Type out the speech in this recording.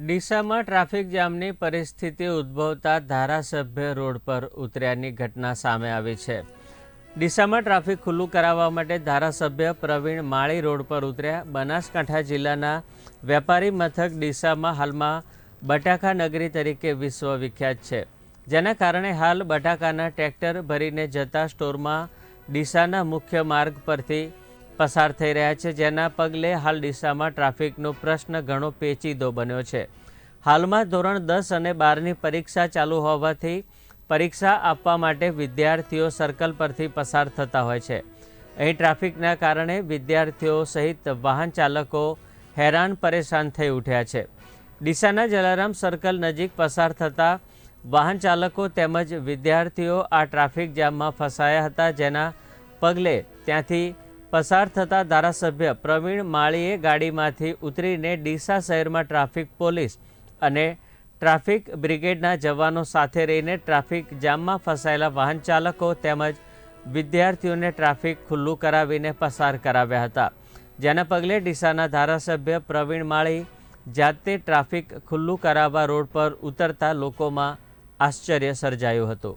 ડીસામાં traffic જામની પરિસ્થિતિ ઉદ્ભવતા ધારાસભ્ય રોડ પર ઉતર્યાની ઘટના સામે આવી છે. ડીસામાં ટ્રાફિક ખુલ્લું કરાવવા માટે ધારાસભ્ય પ્રવીણ માળી રોડ પર ઉતર્યા. બનાસકાંઠા જિલ્લાના વેપારી મથક ડીસામાં હાલમાં બટાકા નગરી તરીકે વિશ્વ વિખ્યાત છે. જેના કારણે હાલ બટાકાના ટ્રેક્ટર ભરીને જતા સ્ટોરમાં ડીસાના મુખ્ય માર્ગ પરથી પસાર થઈ રહ્યા છે, જેના પગલે હાલ ડીસામાં ટ્રાફિકનો પ્રશ્ન ઘણો પેચીદો બન્યો છે. હાલમાં ધોરણ દસ અને બારની પરીક્ષા ચાલુ હોવાથી પરીક્ષા આપવા માટે વિદ્યાર્થીઓ સર્કલ પરથી પસાર થતા હોય છે. અહીં ટ્રાફિકના કારણે વિદ્યાર્થીઓ સહિત વાહન ચાલકો હેરાન પરેશાન થઈ ઉઠ્યા છે. ડીસાના જલારામ સર્કલ નજીક પસાર થતા વાહન ચાલકો તેમજ વિદ્યાર્થીઓ આ ટ્રાફિક જામમાં ફસાયા હતા, જેના પગલે ત્યાંથી પસાર થતા ધારાસભ્ય પ્રવીણ માળીએ ગાડીમાંથી ઉતરીને ડીસા શહેરમાં ટ્રાફિક પોલીસ અને ટ્રાફિક બ્રિગેડના જવાનો સાથે રહીને ટ્રાફિક જામમાં ફસાયેલા વાહન ચાલકો તેમજ વિદ્યાર્થીઓને ટ્રાફિક ખુલ્લું કરાવીને પસાર કરાવ્યા હતા. જેના પગલે ડીસાના ધારાસભ્ય પ્રવીણ માળી જાતે ટ્રાફિક ખુલ્લું કરાવવા રોડ પર ઉતરતા લોકોમાં આશ્ચર્ય સર્જાયું હતું.